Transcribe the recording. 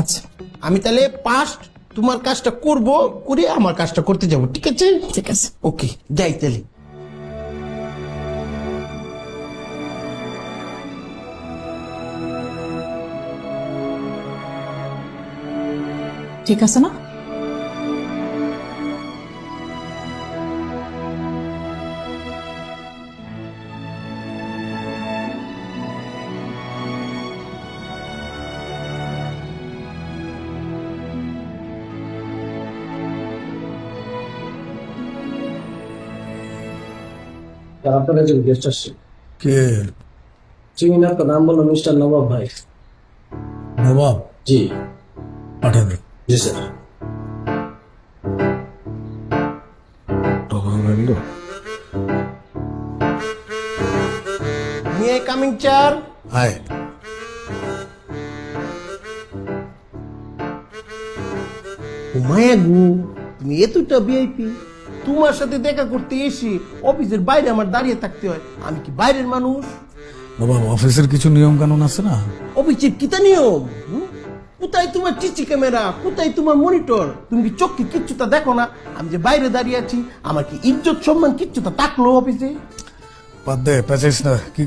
আচ্ছা। আমি তাহলে পাস্ট তোমার কাজটা করব করে আমার কাজটা করতে যাব ঠিক আছে? ঠিক আছে। ওকে যাই তাহলে। ঠিক আছে না? আর আপনার কাছে গেস্ট আসছে। কে? চিনি আপনার নাম বলল মিস্টার নবাব ভাই। নবাব? জি। পাঠাবে জি স্যার। নিয়ে কামিং চার ও মায়া গু তুমি এতটা ভিআইপি তোমার সাথে দেখা করতে এসে অফিসের বাইরে আমার দাঁড়িয়ে থাকতে হয়। আমি কি বাইরের মানুষ? বাবা অফিসের কিছু নিয়ম কানুন আছে না? অফিসের কিতা নিয়ম? কোথায় তোমার টিচি ক্যামেরা? কোথায় তোমার মনিটর? তুমি কি চোখে কিচ্ছু তা দেখো না? আমি যে বাইরে দাঁড়িয়ে আছি আমার কি ইজ্জত সম্মান কিচ্ছু তা থাকল অফিসে? বাদ দে পেঁচাইস না। কি